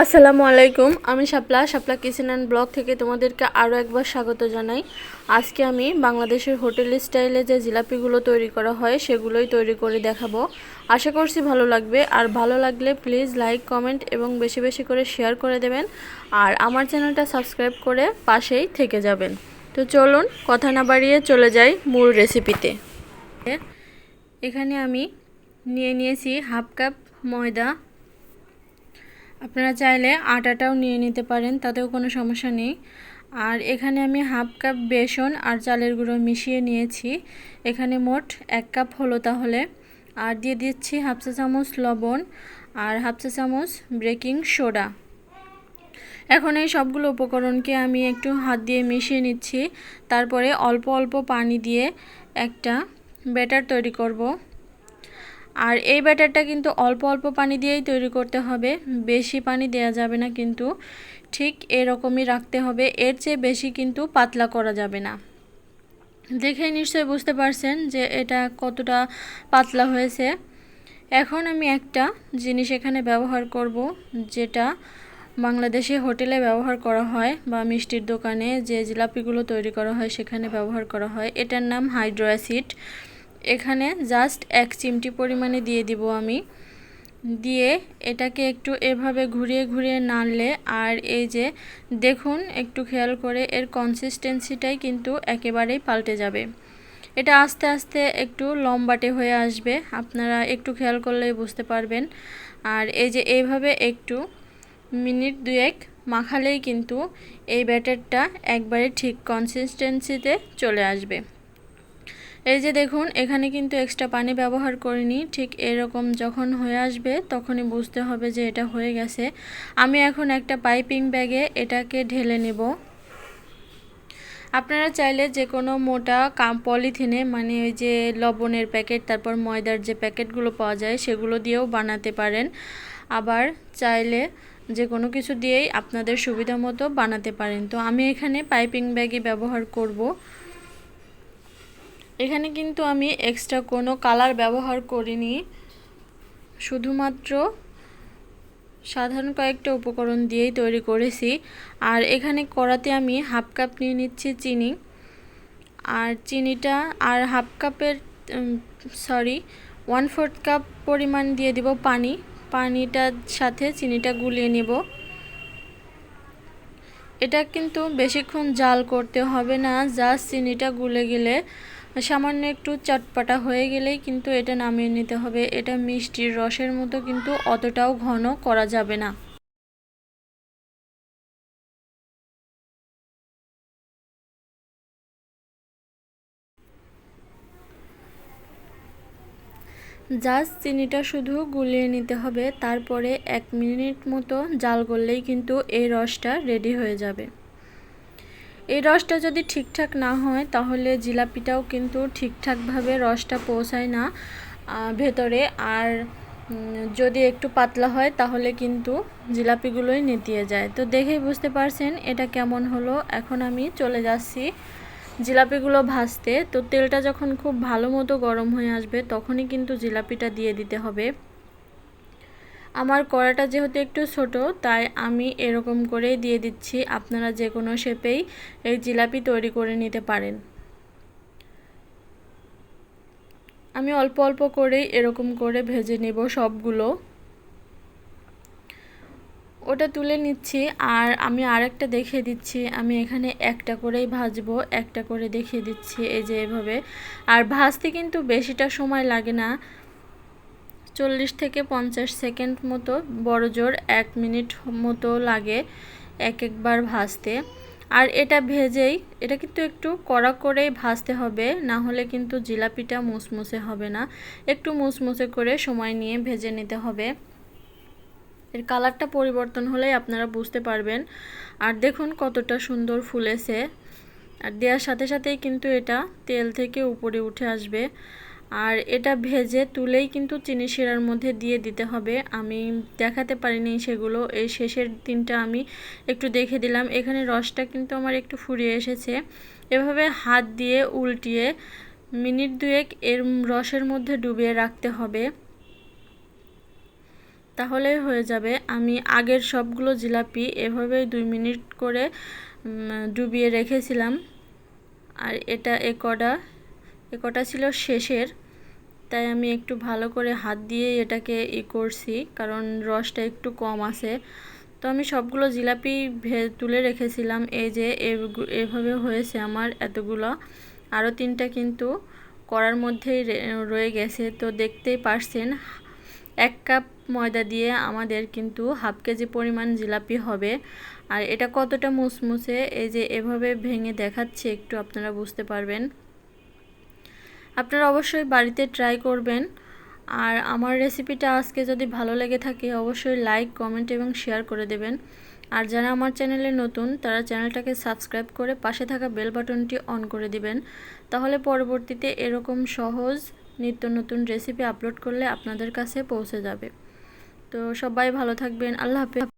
আসসালামু আলাইকুম, আমি Shapla Shapla kitchen and blog থেকে তোমাদেরকে আরও একবার স্বাগত জানাই। আজকে আমি বাংলাদেশের হোটেল স্টাইলে যে জিলাপিগুলো তৈরি করা হয় সেগুলোই তৈরি করে দেখাবো। আশা করছি ভালো লাগবে, আর ভালো লাগলে প্লিজ লাইক, কমেন্ট এবং বেশি বেশি করে শেয়ার করে দেবেন, আর আমার চ্যানেলটা সাবস্ক্রাইব করে পাশেই থেকে যাবেন। তো চলুন, কথা না বাড়িয়ে চলে যাই মূল রেসিপিতে। এখানে আমি নিয়ে নিয়েছি হাফ কাপ ময়দা আপনারা চাইলে আটাটাও নিয়ে নিতে পারেন, তাতেও কোনো সমস্যা নেই। আর এখানে আমি হাফ কাপ বেসন আর চালের গুঁড়ো মিশিয়ে নিয়েছি। এখানে মোট এক কাপ হলো তাহলে। আর দিয়ে দিচ্ছি হাফ চা চামচ লবণ আর হাফ চা চামচ বেকিং সোডা। এখন এই সবগুলো উপকরণকে আমি একটু হাত দিয়ে মিশিয়ে নিচ্ছি। তারপরে অল্প অল্প পানি দিয়ে একটা ব্যাটার তৈরি করব। আর এই ব্যাটারটা কিন্তু অল্প অল্প পানি দিয়েই তৈরি করতে হবে। বেশি পানি দেওয়া যাবে না কিন্তু ঠিক এরকমই রাখতে হবে। এর চেয়ে বেশি কিন্তু পাতলা করা যাবে না। দেখে নিশ্চয়ই বুঝতে পারছেন যে এটা কতটা পাতলা হয়েছে। এখন আমি একটা জিনিস এখানে ব্যবহার করব, যেটা বাংলাদেশে হোটেলে ব্যবহার করা হয় বা মিষ্টির দোকানে যে জিলাপিগুলো তৈরি করা হয় সেখানে ব্যবহার করা হয়। এটার নাম হাইড্রো অ্যাসিড। এখানে জাস্ট এক চিমটি পরিমাণে দিয়ে দিব আমি। দিয়ে এটাকে একটু এভাবে ঘুরিয়ে ঘুরিয়ে নাড়লে আর এই যে দেখুন, একটু খেয়াল করে এর কনসিস্টেন্সিটাই কিন্তু একেবারেই পাল্টে যাবে। এটা আস্তে আস্তে একটু লম্বাটে হয়ে আসবে, আপনারা একটু খেয়াল করলেই বুঝতে পারবেন। আর এই যে এইভাবে একটু মিনিট দুয়েক মাখালেই কিন্তু এই ব্যাটারটা একবারে ঠিক কনসিস্টেন্সিতে চলে আসবে। এই যে দেখুন, এখানে কিন্তু এক্সট্রা পানি ব্যবহার করিনি। ঠিক এরকম যখন হয়ে আসবে, তখনই বুঝতে হবে যে এটা হয়ে গেছে। আমি এখন একটা পাইপিং ব্যাগে এটাকে ঢেলে নেব। আপনারা চাইলে যে কোনো মোটা কাম পলিথিনে মানে ওই যে লবণের প্যাকেট তারপর ময়দার যে প্যাকেটগুলো পাওয়া যায়, সেগুলো দিয়েও বানাতে পারেন। আবার চাইলে যে কোনো কিছু দিয়েই আপনাদের সুবিধা মতো বানাতে পারেন। তো আমি এখানে পাইপিং ব্যাগই ব্যবহার করব। এখানে কিন্তু আমি এক্সট্রা কোনো কালার ব্যবহার করিনি। শুধুমাত্র সাধারণ কয়েকটা উপকরণ দিয়েই তৈরি করেছি। আর এখানে কড়াতে আমি হাফ কাপ নিয়ে নিচ্ছি চিনি। আর চিনিটা, আর হাফ কাপের সরি ওয়ান ফোর্থ কাপ পরিমাণ দিয়ে দিব পানি। পানিটার সাথে চিনিটা গুলিয়ে নেব। এটা কিন্তু বেশিক্ষণ জাল করতে হবে না, জাস্ট চিনিটা গুলে গেলে সামান্য একটু চটপাটা হয়ে গেলেই কিন্তু এটা নামিয়ে নিতে হবে। এটা মিষ্টির রসের মতো কিন্তু অতটাও ঘন করা যাবে না। জাস্ট চিনিটা শুধু গুলিয়ে নিতে হবে, তারপরে এক মিনিট মতো জাল করলেই কিন্তু এই রসটা রেডি হয়ে যাবে। এই রসটা যদি ঠিকঠাক না হয়, তাহলে জিলাপিটাও কিন্তু ঠিকঠাকভাবে রসটা পৌঁছায় না ভেতরে। আর যদি একটু পাতলা হয়, তাহলে কিন্তু জিলাপিগুলোই নেতিয়ে যায়। তো দেখেই বুঝতে পারছেন এটা কেমন হলো। এখন আমি চলে যাচ্ছি জিলাপিগুলো ভাজতে। তো তেলটা যখন খুব ভালো মতো গরম হয়ে আসবে, তখনই কিন্তু জিলাপিটা দিয়ে দিতে হবে। আমার কড়াটা যেহেতু একটু ছোট, তাই আমি এরকম করেই দিয়ে দিচ্ছি। আপনারা যে কোনো শেপেই এই জিলাপি তৈরি করে নিতে পারেন। আমি অল্প অল্প করেই এরকম করে ভেজে নেব সবগুলো। ওটা তুলে নিচ্ছি, আর আমি আরেকটা দেখিয়ে দিচ্ছি। আমি এখানে একটা করেই ভাজবো, একটা করে দেখিয়ে দিচ্ছি এই যে এভাবে। আর ভাজতে কিন্তু বেশিটা সময় লাগে না। চল্লিশ থেকে পঞ্চাশ সেকেন্ড মতো বড় জোর, এক মিনিট মতো লাগে এক একবার ভাজতে আর এটা ভেজেই, এটা কিন্তু একটু কড়া করেই ভাজতে হবে, না হলে কিন্তু জিলাপিটা মুসমুসে হবে না। একটু মুসমুসে করে সময় নিয়ে ভেজে নিতে হবে। এর কালারটা পরিবর্তন হলেই আপনারা বুঝতে পারবেন। আর দেখুন কতটা সুন্দর ফুলেছে। আর দেওয়ার সাথে সাথেই কিন্তু এটা তেল থেকে উপরে উঠে আসবে। আর এটা ভেজে তুলেই কিন্তু চিনি শিরার মধ্যে দিয়ে দিতে হবে। আমি দেখাতে পারিনি সেগুলো। এই শেষের দিনটা আমি একটু দেখে দিলাম। এখানে রসটা কিন্তু আমার একটু ফুরিয়ে এসেছে। এভাবে হাত দিয়ে উল্টিয়ে মিনিট দুয়েক এর রসের মধ্যে ডুবিয়ে রাখতে হবে। তাহলেই হয়ে যাবে। আমি আগের সবগুলো জিলাপি এভাবে দুই মিনিট করে ডুবিয়ে রেখেছিলাম। আর এটা এ কটা এ কটা ছিল শেষের, তাই আমি একটু ভালো করে হাত দিয়ে এটাকে ই করছি, কারণ রসটা একটু কম আছে। তো আমি সবগুলো জিলাপি ভে- তুলে রেখেছিলাম, এই যে এভাবে হয়েছে আমার এতগুলো। আরও তিনটা কিন্তু করার মধ্যেই রয়ে গেছে, তো দেখতেই পারছেন, এক কাপ ময়দা দিয়ে আমাদের কিন্তু হাফ কেজি পরিমাণ জিলাপি হবে। আর এটা কতটা মুসমুসে এই যে এভাবে ভেঙে দেখাচ্ছে, একটু আপনারা বুঝতে পারবেন। আপনারা অবশ্যই বাড়িতে ট্রাই করবেন। আর আমার রেসিপিটা আজকে যদি ভালো লেগে থাকে, অবশ্যই লাইক কমেন্ট এবং শেয়ার করে দেবেন। আর যারা আমার চ্যানেলে নতুন, তারা চ্যানেলটাকে সাবস্ক্রাইব করে পাশে থাকা বেল বাটনটি অন করে দিবেন। তাহলে পরবর্তীতে এরকম সহজ, নিত্য নতুন রেসিপি আপলোড করলে আপনাদের কাছে পৌঁছে যাবে। তো সবাই ভালো থাকবেন, আল্লাহ হাফেজ।